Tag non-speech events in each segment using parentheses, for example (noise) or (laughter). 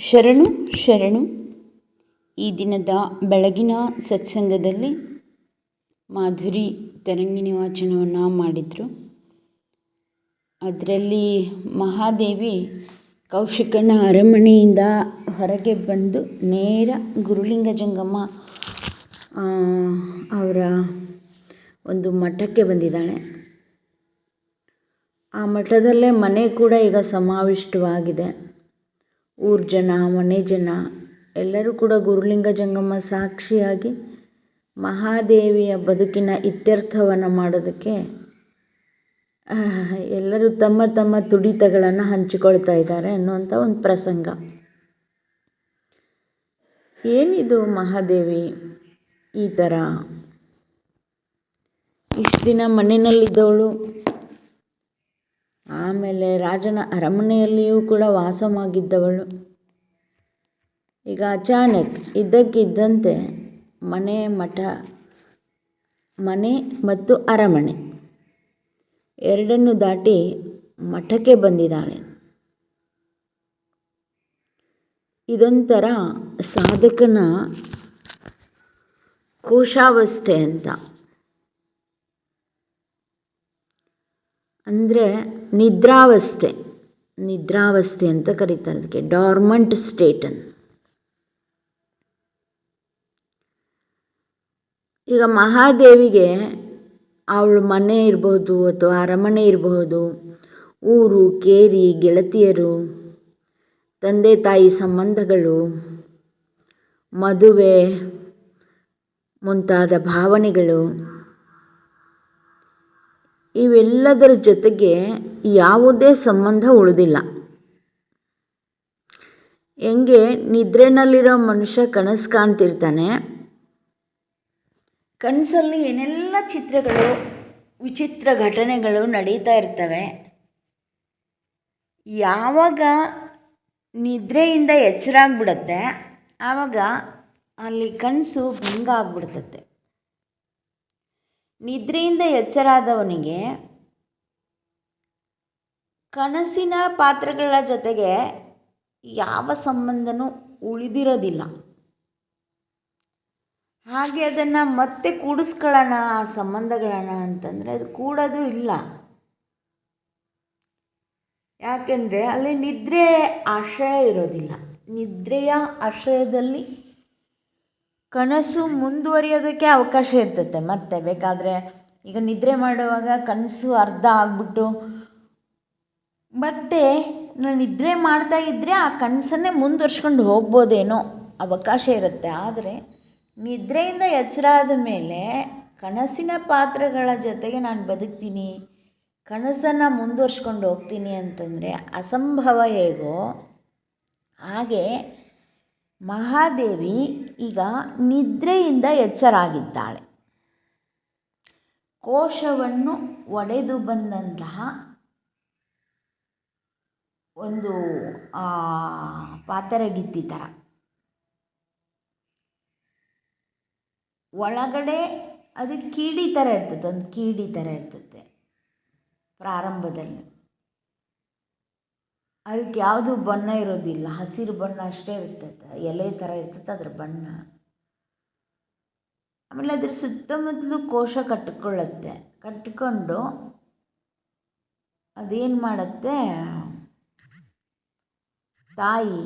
ಶರಣು ಶರಣು. ಈ ದಿನದ ಬೆಳಗಿನ ಸತ್ಸಂಗದಲ್ಲಿ ಮಾಧುರಿ ತರಂಗಿಣಿ ವಾಚನವನ್ನು ಮಾಡಿದರು. ಅದರಲ್ಲಿ ಮಹಾದೇವಿ ಕೌಶಿಕನ ಅರಮನೆಯಿಂದ ಹೊರಗೆ ಬಂದು ನೇರ ಗುರುಲಿಂಗ ಜಂಗಮ್ಮ ಅವರ ಒಂದು ಮಠಕ್ಕೆ ಬಂದಿದ್ದಾಳೆ. ಆ ಮಠದಲ್ಲೇ ಮನೆ ಕೂಡ ಈಗ ಸಮಾವಿಷ್ಟವಾಗಿದೆ. ಊರ ಜನ ಮನೆ ಜನ ಎಲ್ಲರೂ ಕೂಡ ಗುರುಲಿಂಗ ಜಂಗಮ್ಮ ಸಾಕ್ಷಿಯಾಗಿ ಮಹಾದೇವಿಯ ಬದುಕಿನ ಇತ್ಯರ್ಥವನ್ನು ಮಾಡೋದಕ್ಕೆ ಎಲ್ಲರೂ ತಮ್ಮ ತಮ್ಮ ತುಡಿತಗಳನ್ನು ಹಂಚಿಕೊಳ್ತಾ ಇದ್ದಾರೆ ಅನ್ನುವಂಥ ಒಂದು ಪ್ರಸಂಗ. ಏನಿದು ಮಹಾದೇವಿ ಈ ಥರ ಇಷ್ಟು ದಿನ ಮನೆಯಲ್ಲಿದ್ದವಳು ಆಮೇಲೆ ರಾಜನ ಅರಮನೆಯಲ್ಲಿಯೂ ಕೂಡ ವಾಸವಾಗಿದ್ದವಳು. ಈಗ ಅಚಾನಕ್ ಇದ್ದಕ್ಕಿದ್ದಂತೆ ಮನೆ ಮಠ, ಮನೆ ಮತ್ತು ಅರಮನೆ ಎರಡನ್ನು ದಾಟಿ ಮಠಕ್ಕೆ ಬಂದಿದ್ದಾಳೆ. ಇದೊಂಥರ ಸಾಧಕನ ಕೋಶಾವಸ್ಥೆ ಅಂತ. ಅಂದರೆ ನಿದ್ರಾವಸ್ಥೆ. ನಿದ್ರಾವಸ್ಥೆ ಅಂತ ಕರೀತಾರೆ ಅದಕ್ಕೆ. ಡಾರ್ಮಂಟ್ ಸ್ಟೇಟನ್. ಈಗ ಮಹಾದೇವಿಗೆ ಅವಳು ಮನೆ ಇರಬಹುದು ಅಥವಾ ಅರಮನೆ ಇರಬಹುದು ಊರು, ಕೇರಿ, ಗೆಳತಿಯರು, ತಂದೆ, ತಾಯಿ ಸಂಬಂಧಗಳು, ಮದುವೆ ಮುಂತಾದ ಭಾವನೆಗಳು, ಇವೆಲ್ಲದರ ಜೊತೆಗೆ ಯಾವುದೇ ಸಂಬಂಧ ಉಳಿದಿಲ್ಲ. ಹೆಂಗೆ ನಿದ್ರೆನಲ್ಲಿರೋ ಮನುಷ್ಯ ಕನಸು ಕಾಣ್ತಿರ್ತಾನೆ. ಕನಸಲ್ಲಿ ಏನೆಲ್ಲ ಚಿತ್ರಗಳು, ವಿಚಿತ್ರ ಘಟನೆಗಳು ನಡೀತಾ ಇರ್ತವೆ. ಯಾವಾಗ ನಿದ್ರೆಯಿಂದ ಎಚ್ಚರ ಆಗ್ಬಿಡತ್ತೆ ಆವಾಗ ಅಲ್ಲಿ ಕನಸು ಭಂಗ ಆಗ್ಬಿಡ್ತತೆ. ನಿದ್ರೆಯಿಂದ ಎಚ್ಚರಾದವನಿಗೆ ಕನಸಿನ ಪಾತ್ರಗಳ ಜೊತೆಗೆ ಯಾವ ಸಂಬಂಧನೂ ಉಳಿದಿರೋದಿಲ್ಲ. ಹಾಗೆ ಅದನ್ನು ಮತ್ತೆ ಕೂಡಿಸ್ಕೊಳ್ಳೋಣ, ಆ ಸಂಬಂಧಗಳನ್ನು ಅಂತಂದರೆ ಅದು ಕೂಡೋದು ಇಲ್ಲ. ಯಾಕೆಂದರೆ ಅಲ್ಲಿ ನಿದ್ರೆ ಆಶ್ರಯ ಇರೋದಿಲ್ಲ. ನಿದ್ರೆಯ ಆಶ್ರಯದಲ್ಲಿ ಕನಸು ಮುಂದುವರಿಯೋದಕ್ಕೆ ಅವಕಾಶ ಇರ್ತದೆ ಮತ್ತೆ ಬೇಕಾದರೆ ಈಗ ನಿದ್ರೆ ಮಾಡುವಾಗ ಕನಸು ಅರ್ಧ ಆಗ್ಬಿಟ್ಟು ಮತ್ತೆ ನಾನು ನಿದ್ರೆ ಮಾಡ್ತಾ ಇದ್ದರೆ ಆ ಕನಸನ್ನೇ ಮುಂದುವರ್ಸ್ಕೊಂಡು ಹೋಗ್ಬೋದೇನೋ ಅವಕಾಶ ಇರುತ್ತೆ. ಆದರೆ ನಿದ್ರೆಯಿಂದ ಎಚ್ಚರ ಆದ ಮೇಲೆ ಕನಸಿನ ಪಾತ್ರಗಳ ಜೊತೆಗೆ ನಾನು ಬದುಕ್ತೀನಿ, ಕನಸನ್ನು ಮುಂದುವರ್ಸ್ಕೊಂಡು ಹೋಗ್ತೀನಿ ಅಂತಂದರೆ ಅಸಂಭವ ಹೇಗೋ ಹಾಗೆ ಮಹಾದೇವಿ ಈಗ ನಿದ್ರೆಯಿಂದ ಎಚ್ಚರಾಗಿದ್ದಾಳೆ. ಕೋಶವನ್ನು ಒಡೆದು ಬಂದಂತಹ ಒಂದು ಪಾತರಗಿತ್ತಿ ಥರ ಒಳಗಡೆ ಅದು ಕೀಡಿ ಥರ ಇರ್ತದೆ, ಒಂದು ಕೀಡಿ ಥರ ಇರ್ತದೆ ಪ್ರಾರಂಭದಲ್ಲಿ. ಅದಕ್ಕೆ ಯಾವುದು ಬಣ್ಣ ಇರೋದಿಲ್ಲ, ಹಸಿರು ಬಣ್ಣ ಅಷ್ಟೇ ಇರ್ತದೆ, ಎಲೆ ಥರ ಇರ್ತದೆ ಅದ್ರ ಬಣ್ಣ. ಆಮೇಲೆ ಅದ್ರ ಸುತ್ತಮುತ್ತಲು ಕೋಶ ಕಟ್ಟಿಕೊಳ್ಳುತ್ತೆ ಕಟ್ಟಿಕೊಂಡು ಅದೇನು ಮಾಡುತ್ತೆ? ತಾಯಿ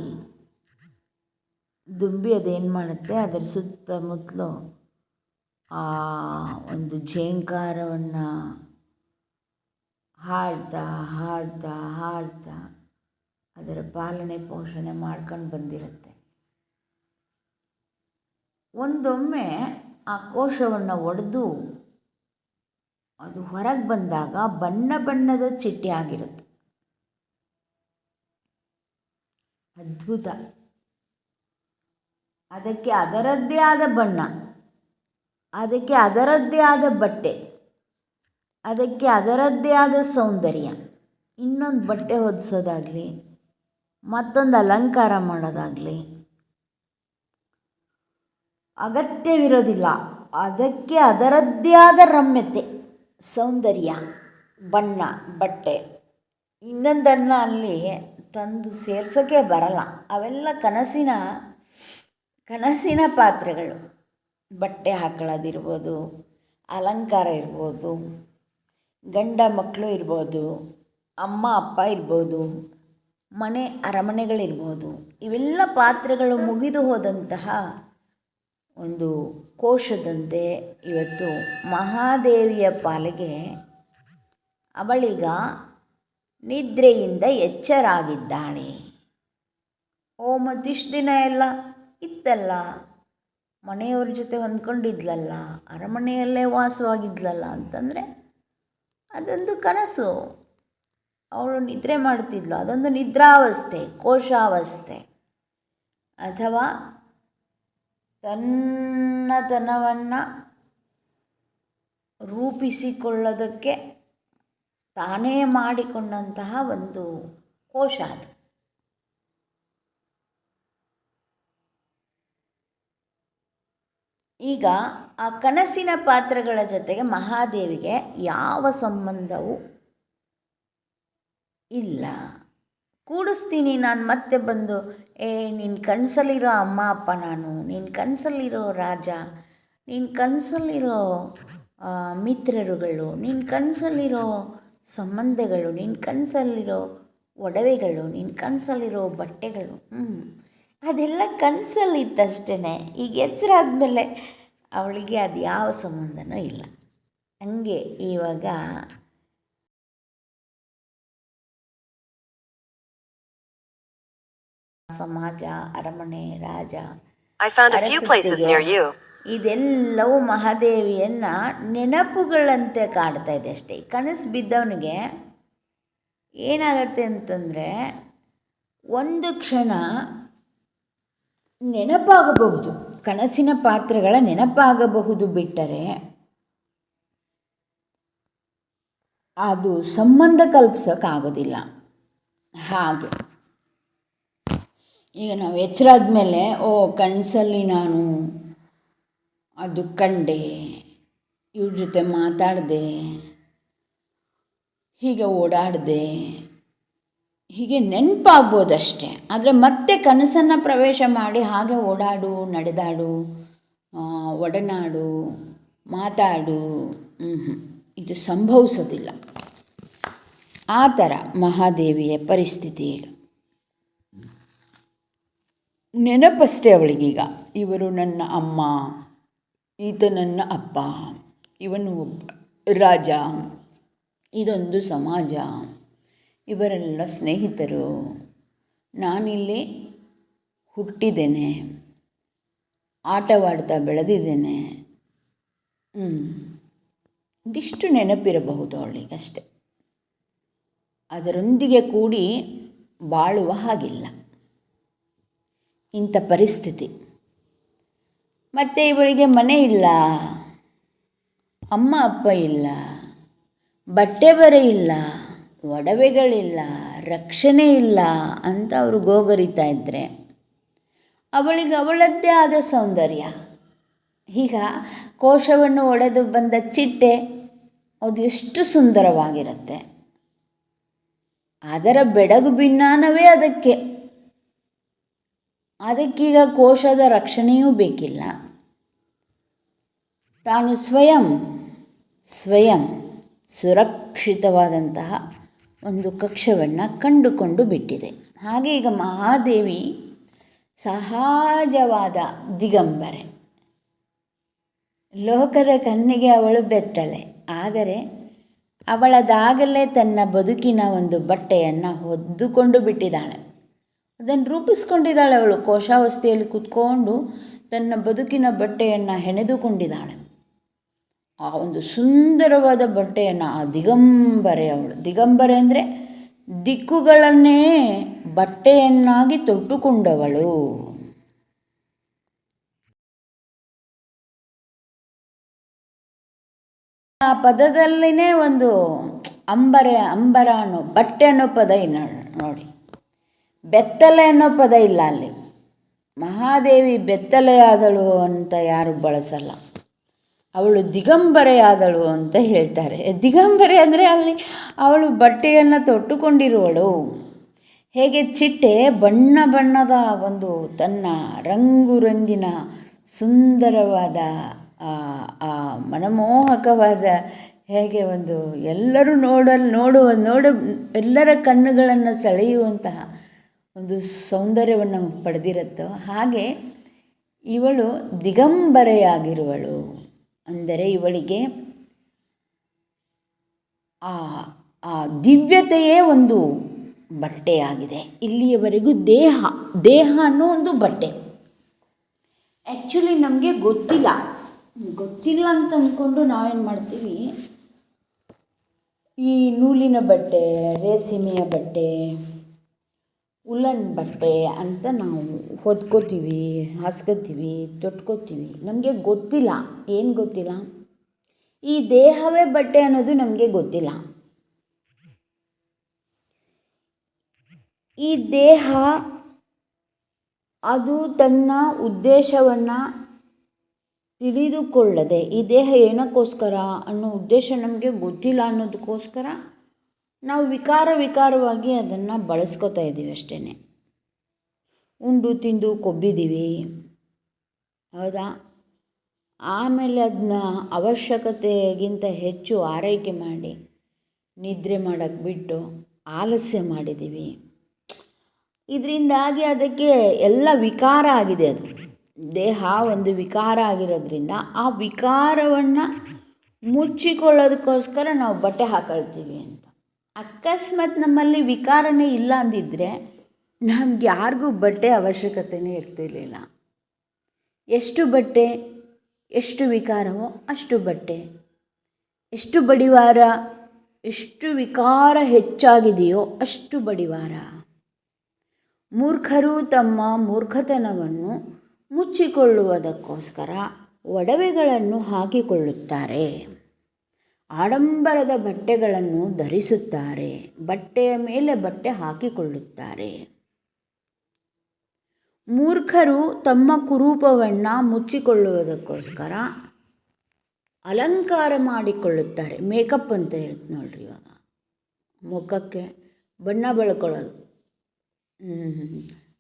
ದುಂಬಿ ಅದೇನು ಮಾಡುತ್ತೆ? ಅದರ ಸುತ್ತಮುತ್ತಲು ಆ ಒಂದು ಝೇಂಕಾರವನ್ನು ಹಾಡ್ತಾ ಹಾಡ್ತಾ ಹಾಡ್ತಾ ಅದರ ಪಾಲನೆ, ಪೋಷಣೆ ಮಾಡ್ಕೊಂಡು ಬಂದಿರುತ್ತೆ. ಒಂದೊಮ್ಮೆ ಆ ಕೋಶವನ್ನು ಒಡೆದು ಅದು ಹೊರಗೆ ಬಂದಾಗ ಬಣ್ಣ ಬಣ್ಣದ ಚಿಟ್ಟೆ ಆಗಿರುತ್ತೆ. ಅದ್ಭುತ. ಅದಕ್ಕೆ ಅದರದ್ದೇ ಆದ ಬಣ್ಣ. ಅದಕ್ಕೆ ಅದರದ್ದೇ ಆದ ಬಟ್ಟೆ. ಅದಕ್ಕೆ ಅದರದ್ದೇ ಆದ ಸೌಂದರ್ಯ. ಇನ್ನೊಂದು ಬಟ್ಟೆ ಹೊದಿಸೋದಾಗಲಿ, ಮತ್ತೊಂದು ಅಲಂಕಾರ ಮಾಡೋದಾಗಲಿ. ಅಗತ್ಯವಿರೋದಿಲ್ಲ. ಅದಕ್ಕೆ ಅದರದ್ದೇ ಆದ ರಮ್ಯತೆ, ಸೌಂದರ್ಯ, ಬಣ್ಣ, ಬಟ್ಟೆ. ಇನ್ನೊಂದನ್ನು ಅಲ್ಲಿ ತಂದು ಸೇರ್ಸೋಕ್ಕೆ ಬರಲ್ಲ. ಅವೆಲ್ಲ ಕನಸಿನ ಕನಸಿನ ಪಾತ್ರೆಗಳು. ಬಟ್ಟೆ ಹಾಕೊಳ್ಳೋದಿರ್ಬೋದು, ಅಲಂಕಾರ ಇರ್ಬೋದು, ಗಂಡ ಮಕ್ಕಳು ಇರ್ಬೋದು, ಅಮ್ಮ, ಅಪ್ಪ ಇರ್ಬೋದು, ಮನೆ ಅರಮನೆಗಳಿರ್ಬೋದು. ಇವೆಲ್ಲ ಪಾತ್ರೆಗಳು ಮುಗಿದು ಹೋದಂತಹ ಒಂದು ಕೋಶದಂತೆ ಇವತ್ತು ಮಹಾದೇವಿಯ ಪಾಲಿಗೆ ಅವಳೀಗ ನಿದ್ರೆಯಿಂದ ಎಚ್ಚರಾಗಿದ್ದಾಳೆ ಓ ಮತ್ತಿಷ್ಟು ದಿನ ಎಲ್ಲ ಇತ್ತಲ್ಲ. ಮನೆಯವ್ರ ಜೊತೆ ಹೊಂದ್ಕೊಂಡಿದ್ಲಲ್ಲ, ಅರಮನೆಯಲ್ಲೇ ವಾಸವಾಗಿದ್ಲಲ್ಲ ಅಂತಂದರೆ ಅದೊಂದು ಕನಸು. ಅವಳು ನಿದ್ರೆ ಮಾಡ್ತಿದ್ಲು, ಅದೊಂದು ನಿದ್ರಾವಸ್ಥೆ, ಕೋಶಾವಸ್ಥೆ. ಅಥವಾ ತನ್ನತನವನ್ನು ರೂಪಿಸಿಕೊಳ್ಳೋದಕ್ಕೆ ತಾನೇ ಮಾಡಿಕೊಂಡಂತಹ ಒಂದು ಕೋಶ ಅದು. ಈಗ ಆ ಕನಸಿನ ಪಾತ್ರಗಳ ಜೊತೆಗೆ ಮಹಾದೇವಿಗೆ ಯಾವ ಸಂಬಂಧವೂ ಇಲ್ಲ. ಕೂಡಿಸ್ತೀನಿ ನಾನು ಮತ್ತೆ ಬಂದು, ಏ ನಿನ್ನ ಕನಸಲ್ಲಿರೋ ಅಮ್ಮ ಅಪ್ಪ ನಾನು ನಿನ್ನ ಕನಸಲ್ಲಿರೋ ರಾಜ ನಿನ್ನ ಕನಸಲ್ಲಿರೋ ಮಿತ್ರರುಗಳು ನಿನ್ನ ಕನಸಲ್ಲಿರೋ ಸಂಬಂಧಗಳು ನಿನ್ನ ಕನಸಲ್ಲಿರೋ ಒಡವೆಗಳು ನಿನ್ನ ಕನಸಲ್ಲಿರೋ ಬಟ್ಟೆಗಳು ಹ್ಞೂ ಅದೆಲ್ಲ ಕನಸಲ್ಲಿತ್ತಷ್ಟೇ ಈಗ ಎಚ್ಚರಾದ ಆದಮೇಲೆ ಅವಳಿಗೆ ಅದು ಯಾವ ಸಂಬಂಧನೂ ಇಲ್ಲ. ಹಂಗೆ ಇವಾಗ ಸಮಾಜ ಅರಮನೆ ರಾಜ I found a few places near you. ಇದೆಲ್ಲವೂ ಮಹಾದೇವಿಯನ್ನು ನೆನಪುಗಳಂತೆ ಕಾಡ್ತಾ ಇದೆ ಅಷ್ಟೇ. ಈ ಕನಸು ಬಿದ್ದವನಿಗೆ ಏನಾಗತ್ತೆ ಅಂತಂದರೆ ಒಂದು ಕ್ಷಣ ನೆನಪಾಗಬಹುದು, ಕನಸಿನ ಪಾತ್ರಗಳ ನೆನಪಾಗಬಹುದು ಬಿಟ್ಟರೆ ಅದು ಸಂಬಂಧ ಕಲ್ಪಿಸೋಕ್ಕಾಗೋದಿಲ್ಲ. ಹಾಗೆ. ಈಗ ನಾವು ಎಚ್ಚರಾದ ಮೇಲೆ ಓ ಕನಸಲ್ಲಿ ನಾನು ಅದು ಕಂಡೆ, ಇವ್ರ ಜೊತೆ ಮಾತಾಡಿದೆ, ಹೀಗೆ ಓಡಾಡಿದೆ. ಹೀಗೆ ನೆನಪಾಗ್ಬೋದಷ್ಟೆ. ಆದರೆ ಮತ್ತೆ ಕನಸನ್ನು ಪ್ರವೇಶ ಮಾಡಿ ಹಾಗೆ ಓಡಾಡು, ನಡೆದಾಡು ಒಡನಾಡು, ಮಾತಾಡು. ಇದು ಸಂಭವಿಸೋದಿಲ್ಲ. ಆ ಥರ ಮಹಾದೇವಿಯ ಪರಿಸ್ಥಿತಿ ಈಗ ನೆನಪಷ್ಟೇ ಅವಳಿಗೀಗ. ಇವರು ನನ್ನ ಅಮ್ಮ. ಈತ ನನ್ನ ಅಪ್ಪ, ಇವನು ರಾಜ, ಇದೊಂದು ಸಮಾಜ, ಇವರೆಲ್ಲ ಸ್ನೇಹಿತರು. ನಾನಿಲ್ಲಿ ಹುಟ್ಟಿದ್ದೇನೆ, ಆಟವಾಡ್ತಾ ಬೆಳೆದಿದ್ದೇನೆ. ಇದಿಷ್ಟು ನೆನಪಿರಬಹುದು ಅವಳಿಗಷ್ಟೆ. ಅದರೊಂದಿಗೆ ಕೂಡಿ ಬಾಳುವ ಹಾಗಿಲ್ಲ. ಇಂಥ ಪರಿಸ್ಥಿತಿ. ಮತ್ತು ಇವಳಿಗೆ ಮನೆ ಇಲ್ಲ. ಅಮ್ಮ ಅಪ್ಪ ಇಲ್ಲ. ಬಟ್ಟೆ ಬರೆ ಇಲ್ಲ. ಒಡವೆಗಳಿಲ್ಲ. ರಕ್ಷಣೆ ಇಲ್ಲ ಅಂತ ಅವರು ಗೋಗರಿತಾ ಇದ್ದರೆ ಅವಳಿಗೆ ಅವಳದ್ದೇ ಆದ ಸೌಂದರ್ಯ. ಈಗ ಕೋಶವನ್ನು ಒಡೆದು ಬಂದ ಚಿಟ್ಟೆ ಅದು ಎಷ್ಟು ಸುಂದರವಾಗಿರುತ್ತೆ. ಅದರ ಬೆಡಗು ಭಿನ್ನಾನವೇ ಅದಕ್ಕೆ. ಅದಕ್ಕೀಗ ಕೋಶದ ರಕ್ಷಣೆಯೂ ಬೇಕಿಲ್ಲ. ತಾನು ಸ್ವಯಂ ಸ್ವಯಂ ಸುರಕ್ಷಿತವಾದಂತಹ ಒಂದು ಕಕ್ಷವನ್ನು ಕಂಡುಕೊಂಡು ಬಿಟ್ಟಿದೆ. ಹಾಗೆ ಈಗ ಮಹಾದೇವಿ ಸಹಜವಾದ ದಿಗಂಬರೆ. ಲೋಕದ ಕಣ್ಣಿಗೆ ಅವಳು ಬೆತ್ತಲೆ. ಆದರೆ ಅವಳದಾಗಲೇ ತನ್ನ ಬದುಕಿನ ಒಂದು ಬಟ್ಟೆಯನ್ನು ಹೊದ್ದುಕೊಂಡು ಬಿಟ್ಟಿದ್ದಾಳೆ. ಅದನ್ನು ರೂಪಿಸ್ಕೊಂಡಿದ್ದಾಳೆ ಅವಳು. ಕೋಶಾವಸ್ಥೆಯಲ್ಲಿ ಕೂತ್ಕೊಂಡು ತನ್ನ ಬದುಕಿನ ಬಟ್ಟೆಯನ್ನು ಹೆಣೆದುಕೊಂಡಿದ್ದಾಳೆ. ಆ ಒಂದು ಸುಂದರವಾದ ಬಟ್ಟೆಯನ್ನು ಆ ದಿಗಂಬರೆ ಅವಳು. ದಿಗಂಬರೆ ಅಂದರೆ ದಿಕ್ಕುಗಳನ್ನೇ ಬಟ್ಟೆಯನ್ನಾಗಿ ತೊಟ್ಟುಕೊಂಡವಳು. ಆ ಪದದಲ್ಲಿನೇ ಒಂದು ಅಂಬರೆ, ಅಂಬರ ಅನ್ನೋ ಬಟ್ಟೆ ಅನ್ನೋ ಪದ ಇಲ್ಲ ನೋಡಿ. ಬೆತ್ತಲೆ ಅನ್ನೋ ಪದ ಇಲ್ಲ ಅಲ್ಲಿ. ಮಹಾದೇವಿ ಬೆತ್ತಲೆಯಾದಳು ಅಂತ ಯಾರು ಬಳಸಲ್ಲ. ಅವಳು ದಿಗಂಬರೆಯಾದಳು ಅಂತ ಹೇಳ್ತಾರೆ. ದಿಗಂಬರೆ ಅಂದರೆ ಅಲ್ಲಿ ಅವಳು ಬಟ್ಟೆಯನ್ನು ತೊಟ್ಟುಕೊಂಡಿರುವಳು. ಹೇಗೆ ಚಿಟ್ಟೆ ಬಣ್ಣ ಬಣ್ಣದ ಒಂದು ತನ್ನ ರಂಗು ರಂಗಿನ ಸುಂದರವಾದ ಆ, ಮನಮೋಹಕವಾದ ಹೇಗೆ ಒಂದು ಎಲ್ಲರೂ ನೋಡಲು ನೋಡುವ ನೋಡ ಎಲ್ಲರ ಕಣ್ಣುಗಳನ್ನು ಸೆಳೆಯುವಂತಹ ಒಂದು ಸೌಂದರ್ಯವನ್ನು ಪಡೆದಿರುತ್ತೋ ಹಾಗೆ ಇವಳು ದಿಗಂಬರೆಯಾಗಿರುವಳು. ಅಂದರೆ ಇವಳಿಗೆ ಆ ಆ ದಿವ್ಯತೆಯೇ ಒಂದು ಬಟ್ಟೆಯಾಗಿದೆ. ಇಲ್ಲಿಯವರೆಗೂ ದೇಹ ದೇಹ ಅನ್ನೋ ಒಂದು ಬಟ್ಟೆ. ಆ್ಯಕ್ಚುಲಿ ನಮಗೆ ಗೊತ್ತಿಲ್ಲ. ಗೊತ್ತಿಲ್ಲ ಅಂತ ಅಂದ್ಕೊಂಡು ನಾವೇನು ಮಾಡ್ತೀವಿ? ಈ ನೂಲಿನ ಬಟ್ಟೆ ರೇಸಿಮೆಯ ಬಟ್ಟೆ ಉಲ್ಲನ್ ಬಟ್ಟೆ ಅಂತ ನಾವು ಹೊದ್ಕೋತೀವಿ, ಹಾಸ್ಕೋತೀವಿ, ತೊಟ್ಕೋತೀವಿ. ನಮಗೆ ಗೊತ್ತಿಲ್ಲ. ಏನು ಗೊತ್ತಿಲ್ಲ? ಈ ದೇಹವೇ ಬಟ್ಟೆ ಅನ್ನೋದು ನಮಗೆ ಗೊತ್ತಿಲ್ಲ. ಈ ದೇಹ, ಅದು ತನ್ನ ಉದ್ದೇಶವನ್ನು ತಿಳಿದುಕೊಳ್ಳದೆ, ಈ ದೇಹ ಏನಕ್ಕೋಸ್ಕರ ಅನ್ನೋ ಉದ್ದೇಶ ನಮಗೆ ಗೊತ್ತಿಲ್ಲ ಅನ್ನೋದಕ್ಕೋಸ್ಕರ ನಾವು ವಿಕಾರ ವಿಕಾರವಾಗಿ ಅದನ್ನು ಬಳಸ್ಕೊತಾ ಇದ್ದೀವಿ ಅಷ್ಟೇ ಉಂಡು, ತಿಂದು, ಕೊಬ್ಬಿದ್ದೀವಿ. ಹೌದಾ? ಆಮೇಲೆ ಅದನ್ನ ಅವಶ್ಯಕತೆಗಿಂತ ಹೆಚ್ಚು ಆರೈಕೆ ಮಾಡಿ, ನಿದ್ರೆ ಮಾಡೋಕ್ಕೆ ಬಿಟ್ಟು ಆಲಸ್ಯ ಮಾಡಿದ್ದೀವಿ. ಇದರಿಂದಾಗಿ ಅದಕ್ಕೆ ಎಲ್ಲ ವಿಕಾರ ಆಗಿದೆ ಅದು. ದೇಹ ಒಂದು ವಿಕಾರ ಆಗಿರೋದ್ರಿಂದ ಆ ವಿಕಾರವನ್ನು ಮುಚ್ಚಿಕೊಳ್ಳೋದಕ್ಕೋಸ್ಕರ ನಾವು ಬಟ್ಟೆ ಹಾಕೊಳ್ತೀವಿ ಅಂತ. ಅಕಸ್ಮಾತ್ ನಮ್ಮಲ್ಲಿ ವಿಕಾರನೇ ಇಲ್ಲ ಅಂದಿದ್ದರೆ ನಮ್ಗೆ ಯಾರಿಗೂ ಬಟ್ಟೆ ಅವಶ್ಯಕತೆನೇ ಇರ್ತಿರ್ಲಿಲ್ಲ. ಎಷ್ಟು ಬಟ್ಟೆ, ಎಷ್ಟು ವಿಕಾರವೋ ಅಷ್ಟು ಬಟ್ಟೆ. ಎಷ್ಟು ಬಡಿವಾರ, ಎಷ್ಟು ವಿಕಾರ ಹೆಚ್ಚಾಗಿದೆಯೋ ಅಷ್ಟು ಬಡಿವಾರ. ಮೂರ್ಖರು ತಮ್ಮ ಮೂರ್ಖತನವನ್ನು ಮುಚ್ಚಿಕೊಳ್ಳುವುದಕ್ಕೋಸ್ಕರ ಒಡವೆಗಳನ್ನು ಹಾಕಿಕೊಳ್ಳುತ್ತಾರೆ. ಆಡಂಬರದ ಬಟ್ಟೆಗಳನ್ನು ಧರಿಸುತ್ತಾರೆ. ಬಟ್ಟೆಯ ಮೇಲೆ ಬಟ್ಟೆ ಹಾಕಿಕೊಳ್ಳುತ್ತಾರೆ. ಮೂರ್ಖರು ತಮ್ಮ ಕುರೂಪವನ್ನು ಮುಚ್ಚಿಕೊಳ್ಳುವುದಕ್ಕೋಸ್ಕರ ಅಲಂಕಾರ ಮಾಡಿಕೊಳ್ಳುತ್ತಾರೆ. ಮೇಕಪ್ ಅಂತ ಇರುತ್ತೆ ನೋಡ್ರಿ ಇವಾಗ. ಮುಖಕ್ಕೆ ಬಣ್ಣ ಬಳ್ಕೊಳ್ಳೋದು.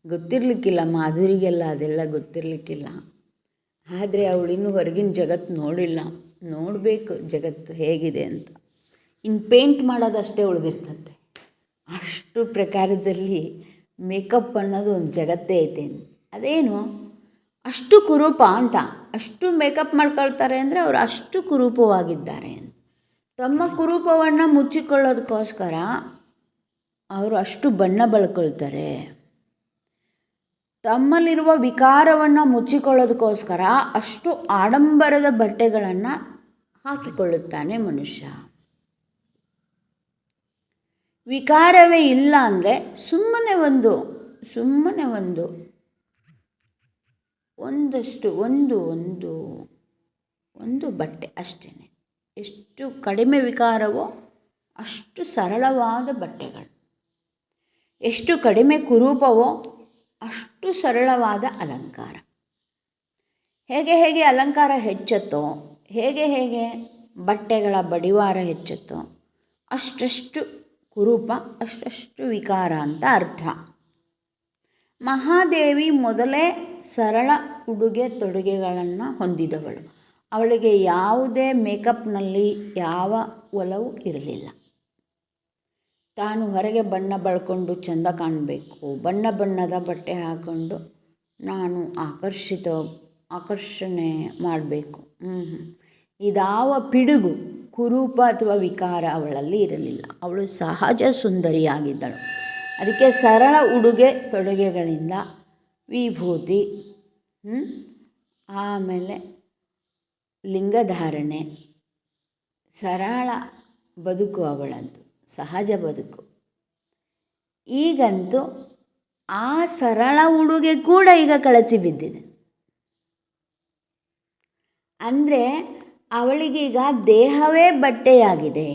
ಗೊತ್ತಿರಲಿಕ್ಕಿಲ್ಲ, ಮಾಧುರಿಗೆಲ್ಲ ಅದೆಲ್ಲ ಗೊತ್ತಿರಲಿಕ್ಕಿಲ್ಲ. ಆದರೆ ಅವಳಿನ್ನೂ ಹೊರಗಿನ ಜಗತ್ತು ನೋಡಿಲ್ಲ. ನೋಡಬೇಕು ಜಗತ್ತು ಹೇಗಿದೆ ಅಂತ. ಇನ್ನು ಪೇಂಟ್ ಮಾಡೋದಷ್ಟೇ ಉಳಿದಿರ್ತಂತೆ. ಅಷ್ಟು ಪ್ರಕಾರದಲ್ಲಿ ಮೇಕಪ್ ಅನ್ನೋದು ಒಂದು ಜಗತ್ತೇ ಐತೆ ಅದೇನು? ಅಷ್ಟು ಕುರೂಪ ಅಂತ. ಅಷ್ಟು ಮೇಕಪ್ ಮಾಡ್ಕೊಳ್ತಾರೆ ಅಂದರೆ ಅವರು ಅಷ್ಟು ಕುರೂಪವಾಗಿದ್ದಾರೆ ಅಂತ. ತಮ್ಮ ಕುರೂಪವನ್ನು ಮುಚ್ಚಿಕೊಳ್ಳೋದಕ್ಕೋಸ್ಕರ ಅವರು ಅಷ್ಟು ಬಣ್ಣ ಬಳ್ಕೊಳ್ತಾರೆ. ತಮ್ಮಲ್ಲಿರುವ ವಿಕಾರವನ್ನು ಮುಚ್ಚಿಕೊಳ್ಳೋದಕ್ಕೋಸ್ಕರ ಅಷ್ಟು ಆಡಂಬರದ ಬಟ್ಟೆಗಳನ್ನು ಹಾಕಿಕೊಳ್ಳುತ್ತಾನೆ ಮನುಷ್ಯ. ವಿಕಾರವೇ ಇಲ್ಲ ಅಂದರೆ ಸುಮ್ಮನೆ ಒಂದು ಸುಮ್ಮನೆ ಒಂದು, ಒಂದಷ್ಟು ಒಂದು ಒಂದು ಒಂದು ಬಟ್ಟೆ ಅಷ್ಟೇ ಎಷ್ಟು ಕಡಿಮೆ ವಿಕಾರವೋ ಅಷ್ಟು ಸರಳವಾದ ಬಟ್ಟೆಗಳು. ಎಷ್ಟು ಕಡಿಮೆ ಕುರೂಪವೋ ಅಷ್ಟು ಸರಳವಾದ ಅಲಂಕಾರ. ಹೇಗೆ ಹೇಗೆ ಅಲಂಕಾರ ಹೆಚ್ಚುತ್ತೋ ಹೇಗೆ ಹೇಗೆ? ಬಟ್ಟೆಗಳ ಬಡಿವಾರ ಹೆಚ್ಚುತ್ತೋ. ಅಷ್ಟಷ್ಟು ಕುರೂಪ ಅಷ್ಟಷ್ಟು ವಿಕಾರ ಅಂತ ಅರ್ಥ. ಮಹಾದೇವಿ ಮೊದಲೇ ಸರಳ ಉಡುಗೆ ತೊಡುಗೆಗಳನ್ನು ಹೊಂದಿದವಳು. ಅವಳಿಗೆ ಯಾವುದೇ ಮೇಕಪ್ನಲ್ಲಿ ಯಾವ ಒಲವು ಇರಲಿಲ್ಲ. ತಾನು ಹೊರಗೆ ಬಣ್ಣ ಬಳ್ಕೊಂಡು ಚೆಂದ ಕಾಣಬೇಕು. ಬಣ್ಣ ಬಣ್ಣದ ಬಟ್ಟೆ ಹಾಕ್ಕೊಂಡು ನಾನು ಆಕರ್ಷಿತ, ಆಕರ್ಷಣೆ ಮಾಡಬೇಕು. ಹ್ಞೂ ಇದಾವ ಪಿಡುಗು, ಕುರೂಪ ಅಥವಾ ವಿಕಾರ ಅವಳಲ್ಲಿ ಇರಲಿಲ್ಲ. ಅವಳು ಸಹಜ ಸುಂದರಿಯಾಗಿದ್ದಳು. ಅದಕ್ಕೆ ಸರಳ ಉಡುಗೆ ತೊಡುಗೆಗಳಿಂದ ವಿಭೂತಿ ಆಮೇಲೆ ಲಿಂಗಧಾರಣೆ, ಸರಳ ಬದುಕು ಅವಳಂತೂ ಸಹಜ ಬದುಕು. ಈಗಂತೂ ಆ ಸರಳ ಉಡುಗೆ ಕೂಡ ಈಗ ಕಳಚಿ ಬಿದ್ದಿದೆ. ಅಂದರೆ ಅವಳಿಗೀಗ ದೇಹವೇ ಬಟ್ಟೆಯಾಗಿದೆ.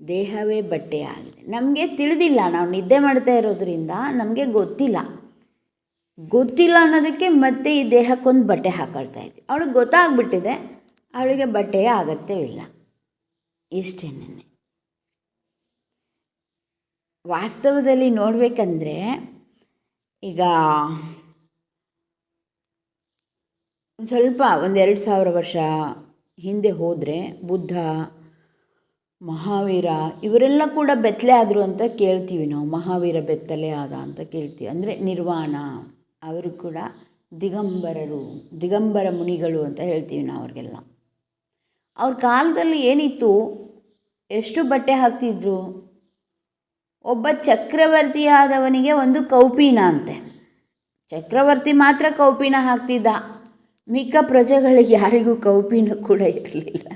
ದೇಹವೇ ಬಟ್ಟೆಯಾಗಿದೆ. ನಮಗೆ ತಿಳಿದಿಲ್ಲ, ನಾವು ನಿದ್ದೆ ಮಾಡ್ತಾ ಇರೋದ್ರಿಂದ ನಮಗೆ ಗೊತ್ತಿಲ್ಲ. ಗೊತ್ತಿಲ್ಲ ಅನ್ನೋದಕ್ಕೆ ಮತ್ತೆ ಈ ದೇಹಕ್ಕೊಂದು ಬಟ್ಟೆ ಹಾಕೊಳ್ತಾ ಇದ್ವಿ. ಅವಳಿಗೆ ಗೊತ್ತಾಗ್ಬಿಟ್ಟಿದೆ, ಅವಳಿಗೆ ಬಟ್ಟೆಯ ಅಗತ್ಯವಿಲ್ಲ. ಇಷ್ಟೇನೆ ವಾಸ್ತವದಲ್ಲಿ ನೋಡಬೇಕಂದ್ರೆ ಈಗ ಸ್ವಲ್ಪ ಒಂದು ಎರಡು ಸಾವಿರ ವರ್ಷ ಹಿಂದೆ ಹೋದರೆ ಬುದ್ಧ, ಮಹಾವೀರ ಇವರೆಲ್ಲ ಕೂಡ ಬೆತ್ತಲೆ ಆದರು ಅಂತ ಕೇಳ್ತೀವಿ ನಾವು. ಮಹಾವೀರ ಬೆತ್ತಲೆ ಆದ ಅಂತ ಕೇಳ್ತೀವಿ. ಅಂದರೆ ನಿರ್ವಾಣ. ಅವರು ಕೂಡ ದಿಗಂಬರರು, ದಿಗಂಬರ ಮುನಿಗಳು ಅಂತ ಹೇಳ್ತೀವಿ ನಾವು ಅವ್ರಿಗೆಲ್ಲ. ಅವ್ರ ಕಾಲದಲ್ಲಿ ಏನಿತ್ತು? ಎಷ್ಟು ಬಟ್ಟೆ ಹಾಕ್ತಿದ್ರು? ಒಬ್ಬ ಚಕ್ರವರ್ತಿಯಾದವನಿಗೆ ಒಂದು ಕೌಪೀನ ಅಂತೆ. ಚಕ್ರವರ್ತಿ ಮಾತ್ರ ಕೌಪಿನ ಹಾಕ್ತಿದ್ದ. ಮಿಕ್ಕ ಪ್ರಜೆಗಳಿಗೆ ಯಾರಿಗೂ ಕೌಪೀನ ಕೂಡ ಇರಲಿಲ್ಲ.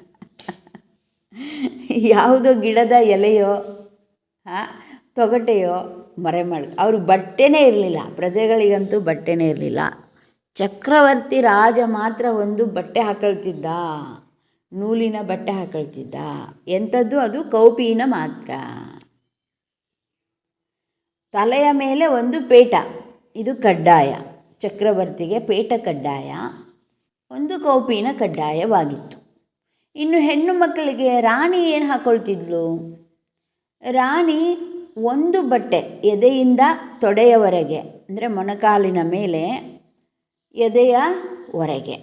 ಯಾವುದೋ ಗಿಡದ ಎಲೆಯೋ ತೊಗಟೆಯೋ ಮರೆ ಮಾಡಿ ಅವರು ಬಟ್ಟೆನೇ ಇರಲಿಲ್ಲ. ಪ್ರಜೆಗಳಿಗಂತೂ ಬಟ್ಟೆನೇ ಇರಲಿಲ್ಲ. ಚಕ್ರವರ್ತಿ ರಾಜ ಮಾತ್ರ ಒಂದು ಬಟ್ಟೆ ಹಾಕೊಳ್ತಿದ್ದ, ನೂಲಿನ ಬಟ್ಟೆ ಹಾಕೊಳ್ತಿದ್ದ. ಎಂಥದ್ದು ಅದು ಕೌಪಿನ ಮಾತ್ರ. ತಲೆಯ ಮೇಲೆ ಒಂದು ಪೇಟ, ಇದು ಕಡ್ಡಾಯ. ಚಕ್ರವರ್ತಿಗೆ ಪೇಟ ಕಡ್ಡಾಯ. ಒಂದು ಕೌಪೀನ ಕಡ್ಡಾಯವಾಗಿತ್ತು. ಇನ್ನು ಹೆಣ್ಣು ಮಕ್ಕಳಿಗೆ ರಾಣಿ ಏನು ಹಾಕೊಳ್ತಿದ್ಲು? ರಾಣಿ ಒಂದು ಬಟ್ಟೆ ಎದೆಯಿಂದ ತೊಡೆಯವರೆಗೆ, ಅಂದರೆ ಮೊಣಕಾಲಿನ ಮೇಲೆ ಎದೆಯ ಹೊರಗೆ,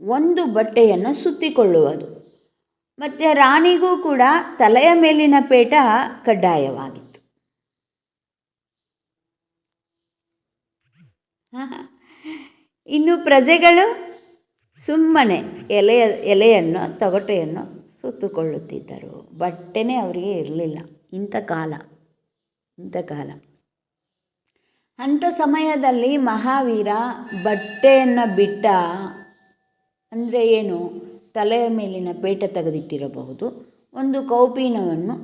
ಒಂದು ಬಟ್ಟೆಯನ್ನು ಸುತ್ತಿಕೊಳ್ಳುವುದು. ಮತ್ತು ರಾಣಿಗೂ ಕೂಡ ತಲೆಯ ಮೇಲಿನ ಪೇಟ ಕಡ್ಡಾಯವಾಗಿತ್ತು. (laughs) ಇನ್ನು ಪ್ರಜೆಗಳು ಸುಮ್ಮನೆ ಎಲೆಯ, ಎಲೆಯನ್ನು, ತೊಗಟೆಯನ್ನು ಸುತ್ತುಕೊಳ್ಳುತ್ತಿದ್ದರು. ಬಟ್ಟೆನೇ ಅವರಿಗೆ ಇರಲಿಲ್ಲ. ಇಂಥ ಕಾಲ ಇಂಥ ಕಾಲ. ಅಂಥ ಸಮಯದಲ್ಲಿ ಮಹಾವೀರ ಬಟ್ಟೆಯನ್ನು ಬಿಟ್ಟ, ಅಂದರೆ ಏನು? ತಲೆಯ ಮೇಲಿನ ಪೇಟ ತೆಗೆದಿಟ್ಟಿರಬಹುದು, ಒಂದು ಕೌಪೀನವನ್ನು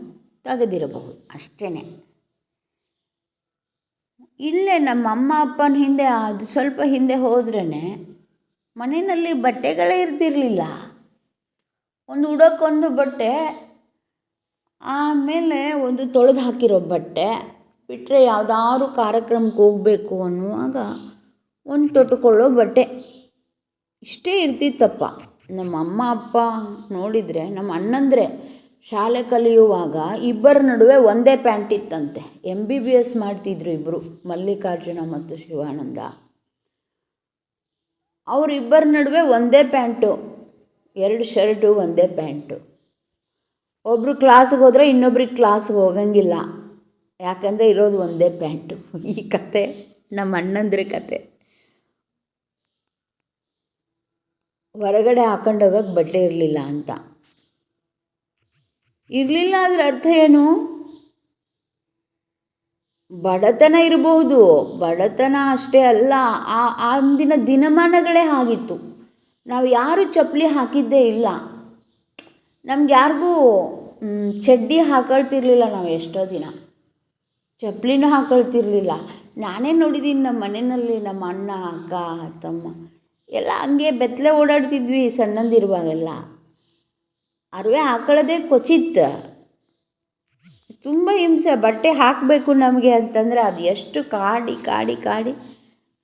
ತೆಗೆದಿರಬಹುದು ಅಷ್ಟೇ ಇಲ್ಲೇ ನಮ್ಮ ಅಮ್ಮ ಅಪ್ಪನ ಹಿಂದೆ ಅದು ಸ್ವಲ್ಪ ಹಿಂದೆ ಹೋದ್ರೇ ಮನೆಯಲ್ಲಿ ಬಟ್ಟೆಗಳೇ ಇರ್ತಿರಲಿಲ್ಲ ಒಂದು ಉಡೋಕ್ಕೊಂದು ಬಟ್ಟೆ, ಆಮೇಲೆ ಒಂದು ತೊಳೆದು ಹಾಕಿರೋ ಬಟ್ಟೆ ಬಿಟ್ಟರೆ ಯಾವುದಾದ್ರು ಕಾರ್ಯಕ್ರಮಕ್ಕೆ ಹೋಗಬೇಕು ಅನ್ನುವಾಗ ಒಂದು ತೊಟ್ಟುಕೊಳ್ಳೋ ಬಟ್ಟೆ. ಇಷ್ಟೇ ಇರ್ತಿತ್ತಪ್ಪ. ನಮ್ಮ ಅಮ್ಮ, ಅಪ್ಪ ನೋಡಿದರೆ, ನಮ್ಮ ಅಣ್ಣಂದ್ರೆ ಶಾಲೆ ಕಲಿಯುವಾಗ ಇಬ್ಬರ ನಡುವೆ ಒಂದೇ ಪ್ಯಾಂಟ್ ಇತ್ತಂತೆ. ಎಂ ಬಿ ಬಿ ಎಸ್ ಮಾಡ್ತಿದ್ರು ಇಬ್ಬರು ಮಲ್ಲಿಕಾರ್ಜುನ ಮತ್ತು ಶಿವಾನಂದ. ಅವರಿಬ್ಬರ ನಡುವೆ ಒಂದೇ ಪ್ಯಾಂಟು, ಎರಡು ಶರ್ಟು, ಒಂದೇ ಪ್ಯಾಂಟು. ಒಬ್ಬರು ಕ್ಲಾಸ್ಗೆ ಹೋದರೆ ಇನ್ನೊಬ್ರಿಗೆ ಕ್ಲಾಸ್ಗೆ ಹೋಗಂಗಿಲ್ಲ. ಯಾಕಂದರೆ ಇರೋದು ಒಂದೇ ಪ್ಯಾಂಟು. ಈ ಕತೆ ನಮ್ಮ ಅಣ್ಣಂದ್ರೆ ಕತೆ. ಹೊರಗಡೆ ಹಾಕೊಂಡು ಹೋಗೋಕ್ಕೆ ಬಟ್ಟೆ ಇರಲಿಲ್ಲ ಅಂತ. ಇರಲಿಲ್ಲ ಅದರ ಅರ್ಥ ಏನು? ಬಡತನ ಇರಬಹುದು, ಬಡತನ ಅಷ್ಟೇ ಅಲ್ಲ, ಆ ಅಂದಿನ ದಿನಮಾನಗಳೇ ಆಗಿತ್ತು. ನಾವು ಯಾರೂ ಚಪ್ಪಲಿ ಹಾಕಿದ್ದೇ ಇಲ್ಲ. ನಮ್ಗೆ ಯಾರಿಗೂ ಚಡ್ಡಿ ಹಾಕೊಳ್ತಿರ್ಲಿಲ್ಲ ನಾವು ಎಷ್ಟೋ ದಿನ. ಚಪ್ಪಲಿನೂ ಹಾಕೊಳ್ತಿರ್ಲಿಲ್ಲ. ನಾನೇ ನೋಡಿದ್ದೀನಿ ನಮ್ಮ ಮನೆಯಲ್ಲಿ ನಮ್ಮ ಅಣ್ಣ, ಅಕ್ಕ, ತಮ್ಮ ಎಲ್ಲ ಹಂಗೆ ಬೆತ್ತಲೆ ಓಡಾಡ್ತಿದ್ವಿ ಸಣ್ಣಂದಿರುವಾಗೆಲ್ಲ. ಅರಿವೆ ಹಾಕೊಳ್ಳೋದೇ ಕ್ವಚಿತ್. ತುಂಬ ಹಿಂಸೆ. ಬಟ್ಟೆ ಹಾಕಬೇಕು ನಮಗೆ ಅಂತಂದರೆ ಅದು ಎಷ್ಟು ಕಾಡಿ ಕಾಡಿ ಕಾಡಿ.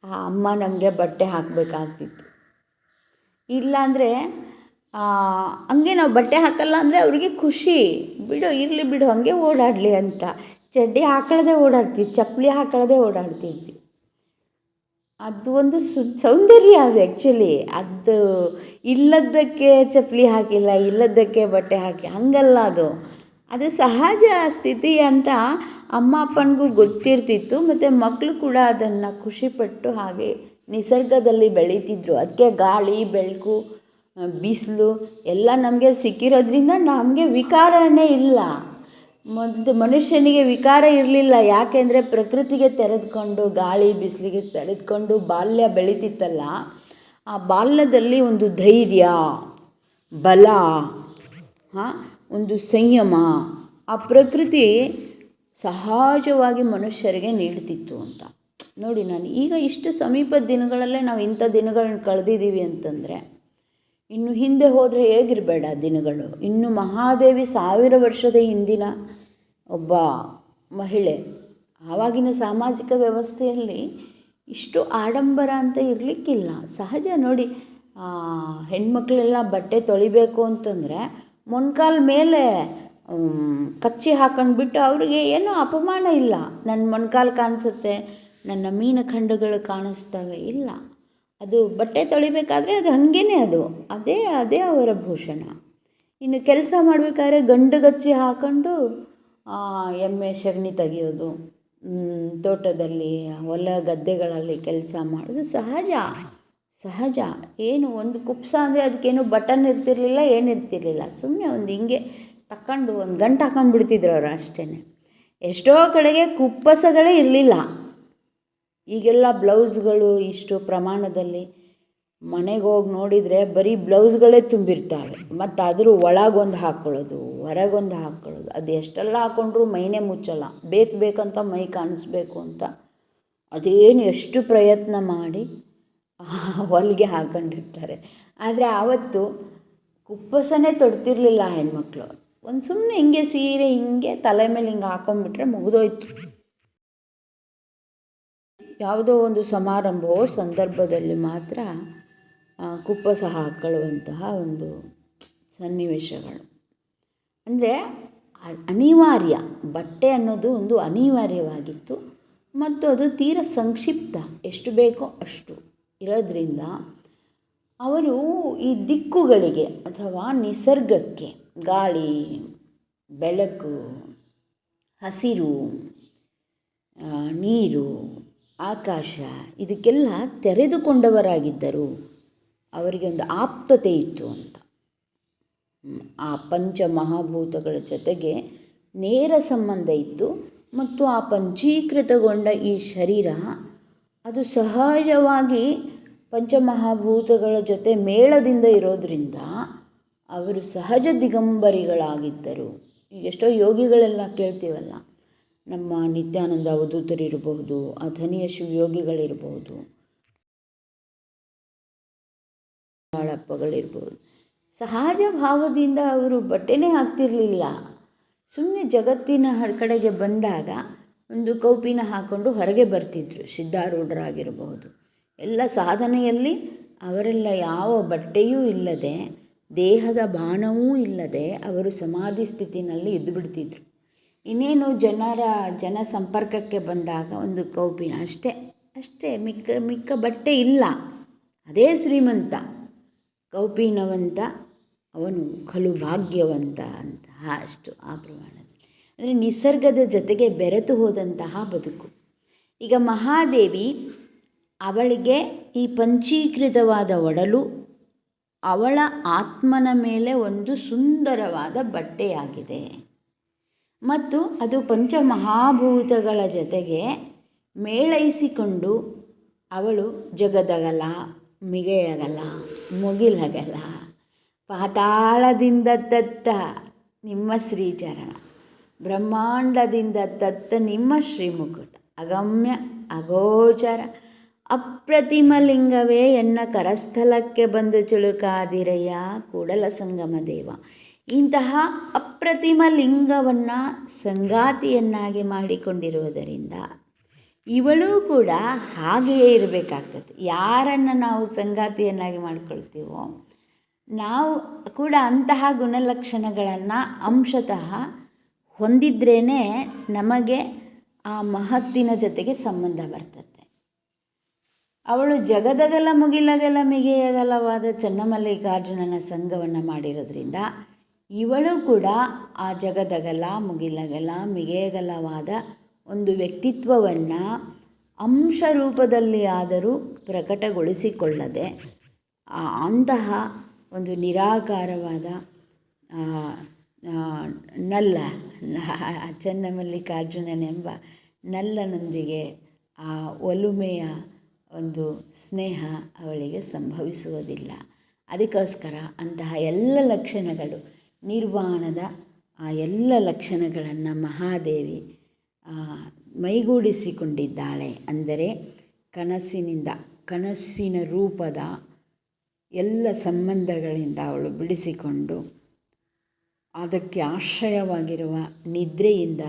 ಆ ಅಮ್ಮ ನಮಗೆ ಬಟ್ಟೆ ಹಾಕಬೇಕಾಗ್ತಿತ್ತು. ಇಲ್ಲಾಂದರೆ ಹಂಗೆ ನಾವು ಬಟ್ಟೆ ಹಾಕಲ್ಲ ಅಂದರೆ ಅವ್ರಿಗೆ ಖುಷಿ. ಬಿಡು, ಇರಲಿ ಬಿಡು, ಹಾಗೆ ಓಡಾಡಲಿ ಅಂತ. ಚಡ್ಡಿ ಹಾಕೊಳ್ಳದೆ ಓಡಾಡ್ತಿದ್ವಿ, ಚಪ್ಪಲಿ ಹಾಕೊಳ್ಳದೆ ಓಡಾಡ್ತಿದ್ವಿ. ಅದು ಒಂದು ಸು, ಸೌಂದರ್ಯ ಅದು ಆ್ಯಕ್ಚುಲಿ ಅದು ಇಲ್ಲದಕ್ಕೆ ಚಪ್ಪಲಿ ಹಾಕಿಲ್ಲ ಇಲ್ಲದಕ್ಕೆ ಬಟ್ಟೆ ಹಾಕಿ, ಹಾಗಲ್ಲ ಅದು. ಅದು ಸಹಜ ಸ್ಥಿತಿ ಅಂತ ಅಮ್ಮ ಅಪ್ಪನಿಗೂ ಗೊತ್ತಿರ್ತಿತ್ತು, ಮತ್ತು ಮಕ್ಕಳು ಕೂಡ ಅದನ್ನು ಖುಷಿಪಟ್ಟು ಹಾಗೆ ನಿಸರ್ಗದಲ್ಲಿ ಬೆಳೀತಿದ್ರು. ಅದಕ್ಕೆ ಗಾಳಿ, ಬೆಳಕು, ಬಿಸಿಲು ಎಲ್ಲ ನಮಗೆ ಸಿಕ್ಕಿರೋದ್ರಿಂದ ನಮಗೆ ವಿಕಾರನೇ ಇಲ್ಲ. ಮೊದಲು ಮನುಷ್ಯನಿಗೆ ವಿಕಾರ ಇರಲಿಲ್ಲ. ಯಾಕೆಂದರೆ ಪ್ರಕೃತಿಗೆ ತೆರೆದುಕೊಂಡು, ಗಾಳಿ, ಬಿಸಿಲಿಗೆ ತೆರೆದುಕೊಂಡು ಬಾಲ್ಯ ಬೆಳೀತಿತ್ತಲ್ಲ, ಆ ಬಾಲ್ಯದಲ್ಲಿ ಒಂದು ಧೈರ್ಯ, ಬಲ, ಹಾಂ ಒಂದು ಸಂಯಮ, ಆ ಪ್ರಕೃತಿ ಸಹಜವಾಗಿ ಮನುಷ್ಯರಿಗೆ ನೀಡ್ತಿತ್ತು ಅಂತ. ನೋಡಿ, ನಾನು ಈಗ ಇಷ್ಟು ಸಮೀಪದ ದಿನಗಳಲ್ಲೇ ನಾವು ಇಂಥ ದಿನಗಳನ್ನ ಕಳೆದಿದ್ದೀವಿ ಅಂತಂದರೆ, ಇನ್ನು ಹಿಂದೆ ಹೋದರೆ ಹೇಗಿರಬೇಡ ದಿನಗಳು. ಇನ್ನು ಮಹಾದೇವಿ ಸಾವಿರ ವರ್ಷದ ಹಿಂದಿನ ಒಬ್ಬ ಮಹಿಳೆ, ಆವಾಗಿನ ಸಾಮಾಜಿಕ ವ್ಯವಸ್ಥೆಯಲ್ಲಿ ಇಷ್ಟು ಆಡಂಬರ ಅಂತ ಇರಲಿಕ್ಕಿಲ್ಲ. ಸಹಜ ನೋಡಿ ಹೆಣ್ಮಕ್ಳೆಲ್ಲ ಬಟ್ಟೆ ತೊಳಿಬೇಕು ಅಂತಂದರೆ ಮೊಣಕಾಲ ಮೇಲೆ ಕಚ್ಚಿ ಹಾಕೊಂಡ್ಬಿಟ್ಟು ಅವ್ರಿಗೆ ಏನೂ ಅಪಮಾನ ಇಲ್ಲ. ನನ್ನ ಮೊಣಕಾಲು ಕಾಣಿಸುತ್ತೆ, ನನ್ನ ಮೀನಖಂಡಗಳು ಕಾಣಿಸ್ತವೆ, ಇಲ್ಲ. ಅದು ಬಟ್ಟೆ ತೊಳಿಬೇಕಾದ್ರೆ ಅದು ಹಾಗೇನೆ ಅದು. ಅದೇ ಅದೇ ಅವರ ಭೂಷಣ. ಇನ್ನು ಕೆಲಸ ಮಾಡಬೇಕಾದ್ರೆ ಗಂಡುಗಚ್ಚಿ ಹಾಕೊಂಡು ಎಮ್ಮೆ ಸಗಣಿ ತೆಗೆಯೋದು ತೋಟದಲ್ಲಿ, ಹೊಲ ಗದ್ದೆಗಳಲ್ಲಿ ಕೆಲಸ ಮಾಡೋದು ಸಹಜ. ಸಹಜ. ಏನು ಒಂದು ಕುಪ್ಸ ಅಂದರೆ ಅದಕ್ಕೇನು ಬಟನ್ ಇರ್ತಿರ್ಲಿಲ್ಲ ಏನಿರ್ತಿರ್ಲಿಲ್ಲ ಸುಮ್ಮನೆ ಒಂದು ಹಿಂಗೆ ತಕೊಂಡು ಒಂದು ಗಂಟು ಹಾಕೊಂಡ್ಬಿಡ್ತಿದ್ರು ಅವರು ಅಷ್ಟೇ ಎಷ್ಟೋ ಕಡೆಗೆ ಕುಪ್ಪಸಗಳೇ ಇರಲಿಲ್ಲ. ಈಗೆಲ್ಲ ಬ್ಲೌಸ್ಗಳು ಇಷ್ಟು ಪ್ರಮಾಣದಲ್ಲಿ ಮನೆಗೆ ಹೋಗಿ ನೋಡಿದರೆ ಬರೀ ಬ್ಲೌಸ್ಗಳೇ ತುಂಬಿರ್ತಾವೆ. ಮತ್ತು ಅದ್ರ ಒಳಗೊಂದು ಹಾಕ್ಕೊಳ್ಳೋದು ಹೊರಗೊಂದು ಹಾಕ್ಕೊಳ್ಳೋದು ಅದು ಎಷ್ಟೆಲ್ಲ ಹಾಕ್ಕೊಂಡ್ರೂ ಮೈನೇ ಮುಚ್ಚಲ್ಲ. ಬೇಕು ಬೇಕಂತ ಮೈ ಕಾಣಿಸ್ಬೇಕು ಅಂತ. ಅದೇನು ಎಷ್ಟು ಪ್ರಯತ್ನ ಮಾಡಿ. (laughs) ಹೊಲಿಗೆ ಹಾಕೊಂಡಿರ್ತಾರೆ. ಆದರೆ ಆವತ್ತು ಕುಪ್ಪಸನೇ ತೊಡ್ತಿರ್ಲಿಲ್ಲ ಹೆಣ್ಮಕ್ಳು. ಒಂದು ಸುಮ್ಮನೆ ಹಿಂಗೆ ಸೀರೆ ಹಿಂಗೆ ತಲೆ ಮೇಲೆ ಹಿಂಗೆ ಹಾಕೊಂಡ್ಬಿಟ್ರೆ ಮುಗಿದೋಯ್ತು. ಯಾವುದೋ ಒಂದು ಸಮಾರಂಭವೋ ಸಂದರ್ಭದಲ್ಲಿ ಮಾತ್ರ ಕುಪ್ಪಸ ಹಾಕೊಳ್ಳುವಂತಹ ಒಂದು ಸನ್ನಿವೇಶಗಳು. ಅಂದರೆ ಅನಿವಾರ್ಯ. ಬಟ್ಟೆ ಅನ್ನೋದು ಒಂದು ಅನಿವಾರ್ಯವಾಗಿತ್ತು. ಮತ್ತು ಅದು ತೀರ ಸಂಕ್ಷಿಪ್ತ. ಎಷ್ಟು ಬೇಕೋ ಅಷ್ಟು. ಇರೋದ್ರಿಂದ ಅವರು ಈ ದಿಕ್ಕುಗಳಿಗೆ ಅಥವಾ ನಿಸರ್ಗಕ್ಕೆ ಗಾಳಿ, ಬೆಳಕು, ಹಸಿರು ನೀರು, ಆಕಾಶ ಇದಕ್ಕೆಲ್ಲ ತೆರೆದುಕೊಂಡವರಾಗಿದ್ದರು ಅವರಿಗೆ ಒಂದು ಆಪ್ತತೆ ಇತ್ತು ಅಂತ. ಆ ಆ ಪಂಚಮಹಾಭೂತಗಳ ಜೊತೆಗೆ ನೇರ ಸಂಬಂಧ ಇತ್ತು ಮತ್ತು ಆ ಪಂಚೀಕೃತಗೊಂಡ ಈ ಶರೀರ ಅದು ಸಹಜವಾಗಿ ಪಂಚಮಹಾಭೂತಗಳ ಜೊತೆ ಮೇಳದಿಂದ ಇರೋದರಿಂದ ಅವರು ಸಹಜ ದಿಗಂಬರಿಗಳಾಗಿದ್ದರು. ಎಷ್ಟೋ ಯೋಗಿಗಳೆಲ್ಲ ಕೇಳ್ತೀವಲ್ಲ, ನಮ್ಮ ನಿತ್ಯಾನಂದ ಅವಧೂತರಿರಬಹುದು ಅಥನೀಯ ಶಿವಯೋಗಿಗಳಿರಬಹುದು ಬಾಳಪ್ಪಗಳಿರ್ಬೋದು ಸಹಜ ಭಾವದಿಂದ ಅವರು ಬಟ್ಟೆನೇ ಹಾಕ್ತಿರಲಿಲ್ಲ. ಸುಮ್ಮನೆ ಜಗತ್ತಿನ ಕಡೆಗೆ ಬಂದಾಗ ಒಂದು ಕೌಪಿನ ಹಾಕ್ಕೊಂಡು ಹೊರಗೆ ಬರ್ತಿದ್ರು, ಸಿದ್ಧಾರೂಢರಾಗಿರಬಹುದು. ಎಲ್ಲ ಸಾಧನೆಯಲ್ಲಿ ಅವರೆಲ್ಲ ಯಾವ ಬಟ್ಟೆಯೂ ಇಲ್ಲದೆ, ದೇಹದ ಬಾಣವೂ ಇಲ್ಲದೆ ಅವರು ಸಮಾಧಿ ಸ್ಥಿತಿನಲ್ಲಿ ಇದ್ದುಬಿಡ್ತಿದ್ರು. ಇನ್ನೇನು ಜನರ ಜನ ಸಂಪರ್ಕಕ್ಕೆ ಬಂದಾಗ ಒಂದು ಕೌಪಿನ, ಅಷ್ಟೇ ಅಷ್ಟೇ, ಮಿಕ್ಕ ಮಿಕ್ಕ ಬಟ್ಟೆ ಇಲ್ಲ. ಅದೇ ಶ್ರೀಮಂತ, ಕೌಪೀನವಂತ, ಅವನು ಖಲು ಭಾಗ್ಯವಂತ ಅಂತ, ಅಷ್ಟು ಆ ಪ್ರಮಾಣದಲ್ಲಿ ಅಂದರೆ ನಿಸರ್ಗದ ಜೊತೆಗೆ ಬೆರೆತು ಹೋದಂತಹ ಬದುಕು. ಈಗ ಮಹಾದೇವಿ ಅವಳಿಗೆ ಈ ಪಂಚೀಕೃತವಾದ ಒಡಲು ಅವಳ ಆತ್ಮನ ಮೇಲೆ ಒಂದು ಸುಂದರವಾದ ಬಟ್ಟೆಯಾಗಿದೆ. ಮತ್ತು ಅದು ಪಂಚಮಹಾಭೂತಗಳ ಜೊತೆಗೆ ಮೇಳೈಸಿಕೊಂಡು ಅವಳು ಜಗದಗಲ, ಮಿಗೆಯಗಲ, ಮುಗಿಲಗಲ, ಪಾತಾಳದಿಂದ ತತ್ತ ನಿಮ್ಮ ಶ್ರೀಚರಣ. ಬ್ರಹ್ಮಾಂಡದಿಂದ ತತ್ತ ನಿಮ್ಮ ಶ್ರೀಮುಕುಟ. ಅಗಮ್ಯ ಅಗೋಚರ ಅಪ್ರತಿಮ ಲಿಂಗವೇ ಎನ್ನ ಕರಸ್ಥಲಕ್ಕೆ ಬಂದು ಚುಳುಕಾದಿರಯ್ಯ ಕೂಡಲ ಸಂಗಮ ದೇವ. ಇಂತಹ ಅಪ್ರತಿಮ ಲಿಂಗವನ್ನು ಸಂಗಾತಿಯನ್ನಾಗಿ ಮಾಡಿಕೊಂಡಿರುವುದರಿಂದ ಇವಳು ಕೂಡ ಹಾಗೆಯೇ ಇರಬೇಕಾಗ್ತದೆ. ಯಾರನ್ನು ನಾವು ಸಂಗಾತಿಯನ್ನಾಗಿ ಮಾಡಿಕೊಳ್ತೀವೋ, ನಾವು ಕೂಡ ಅಂತಹ ಗುಣಲಕ್ಷಣಗಳನ್ನು ಅಂಶತಃ ಹೊಂದಿದ್ರೇ ನಮಗೆ ಆ ಮಹತ್ತಿನ ಜೊತೆಗೆ ಸಂಬಂಧ ಬರ್ತದೆ. ಅವಳು ಜಗದಗಲ ಮುಗಿಲಗಲ ಮಿಗೆಯಗಲವಾದ ಚನ್ನಮಲ್ಲಿಕಾರ್ಜುನನ ಸಂಘವನ್ನು ಮಾಡಿರೋದ್ರಿಂದ ಇವಳು ಕೂಡ ಆ ಜಗದಗಲ ಮುಗಿಲಗಲ ಮಿಗೆಯಗಲವಾದ ಒಂದು ವ್ಯಕ್ತಿತ್ವವನ್ನು ಅಂಶ ರೂಪದಲ್ಲಿ ಆದರೂ ಪ್ರಕಟಗೊಳಿಸಿಕೊಳ್ಳದೆ ಅಂತಹ ಒಂದು ನಿರಾಕಾರವಾದ ನಲ್ಲ. ಚನ್ನಮಲ್ಲಿಕಾರ್ಜುನನೆಂಬ ನಲ್ಲನೊಂದಿಗೆ ಆ ಒಲುಮೆಯ ಒಂದು ಸ್ನೇಹ ಅವಳಿಗೆ ಸಂಭವಿಸುವುದಿಲ್ಲ. ಅದಕ್ಕೋಸ್ಕರ ಅಂತಹ ಎಲ್ಲ ಲಕ್ಷಣಗಳು, ನಿರ್ವಾಣದ ಆ ಎಲ್ಲ ಲಕ್ಷಣಗಳನ್ನು ಮಹಾದೇವಿ ಮೈಗೂಡಿಸಿಕೊಂಡಿದ್ದಾಳೆ. ಅಂದರೆ ಕನಸಿನಿಂದ, ಕನಸಿನ ರೂಪದ ಎಲ್ಲ ಸಂಬಂಧಗಳಿಂದ ಅವಳು ಬಿಡಿಸಿಕೊಂಡು ಅದಕ್ಕೆ ಆಶ್ರಯವಾಗಿರುವ ನಿದ್ರೆಯಿಂದ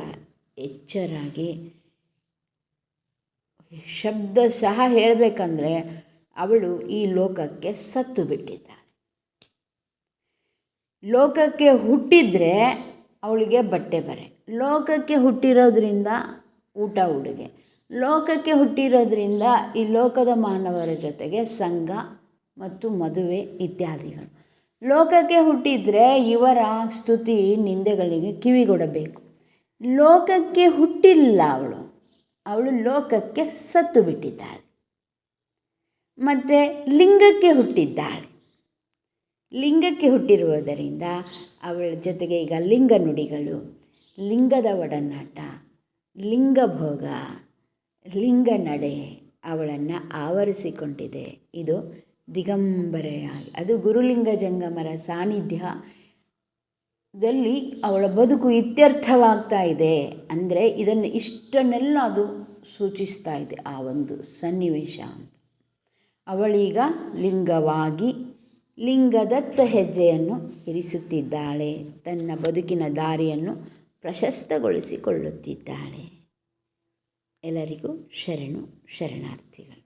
ಎಚ್ಚರಾಗಿ ಶಬ್ದ ಸಹ ಹೇಳಬೇಕಂದ್ರೆ ಅವಳು ಈ ಲೋಕಕ್ಕೆ ಸತ್ತು ಬಿಟ್ಟಿದ್ದಾಳೆ. ಲೋಕಕ್ಕೆ ಹುಟ್ಟಿದರೆ ಅವಳಿಗೆ ಬಟ್ಟೆ ಬರೆ. ಲೋಕಕ್ಕೆ ಹುಟ್ಟಿರೋದ್ರಿಂದ ಊಟ ಉಡುಗೆ. ಲೋಕಕ್ಕೆ ಹುಟ್ಟಿರೋದ್ರಿಂದ ಈ ಲೋಕದ ಮಾನವರ ಜೊತೆಗೆ ಸಂಘ ಮತ್ತು ಮದುವೆ ಇತ್ಯಾದಿಗಳು. ಲೋಕಕ್ಕೆ ಹುಟ್ಟಿದರೆ ಇವರ ಸ್ತುತಿ ನಿಂದೆಗಳಿಗೆ ಕಿವಿಗೊಡಬೇಕು. ಲೋಕಕ್ಕೆ ಹುಟ್ಟಿಲ್ಲ ಅವಳು. ಅವಳು ಲೋಕಕ್ಕೆ ಸತ್ತು ಬಿಟ್ಟಿದ್ದಾಳೆ. ಮತ್ತು ಲಿಂಗಕ್ಕೆ ಹುಟ್ಟಿದ್ದಾಳೆ. ಲಿಂಗಕ್ಕೆ ಹುಟ್ಟಿರುವುದರಿಂದ ಅವಳ ಜೊತೆಗೆ ಈಗ ಲಿಂಗ ನುಡಿಗಳು, ಲಿಂಗದ ಒಡನಾಟ ಲಿಂಗಭೋಗ ಲಿಂಗ ನಡೆ ಅವಳನ್ನು ಆವರಿಸಿಕೊಂಡಿದೆ. ಇದು ದಿಗಂಬರೆಯಾಗಿ. ಅದು ಗುರುಲಿಂಗ ಜಂಗಮರ ಸಾನ್ನಿಧ್ಯದಲ್ಲಿ ಅವಳ ಬದುಕು ಇತ್ಯರ್ಥವಾಗ್ತಾ ಇದೆ ಅಂದರೆ ಇದನ್ನು ಇಷ್ಟನ್ನೆಲ್ಲ ಅದು ಸೂಚಿಸ್ತಾ ಇದೆ ಆ ಒಂದು ಸನ್ನಿವೇಶ ಅಂತ. ಅವಳೀಗ ಲಿಂಗವಾಗಿ ಲಿಂಗದತ್ತ ಹೆಜ್ಜೆಯನ್ನು ಇರಿಸುತ್ತಿದ್ದಾಳೆ. ತನ್ನ ಬದುಕಿನ ದಾರಿಯನ್ನು ಪ್ರಶಸ್ತಗೊಳಿಸಿಕೊಳ್ಳುತ್ತಿದ್ದಾಳೆ. ಎಲ್ಲರಿಗೂ ಶರಣು, ಶರಣಾರ್ಥಿಗಳು.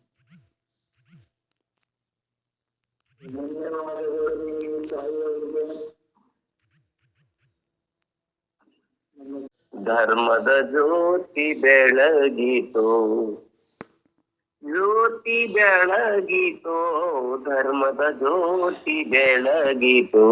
ಧರ್ಮದ ಜ್ಯೋತಿ ಬೆಳಗಿತು. ಜ್ಯೋತಿ ಬೆಳಗಿತು. ಧರ್ಮದ ಜ್ಯೋತಿ ಬೆಳಗಿತು.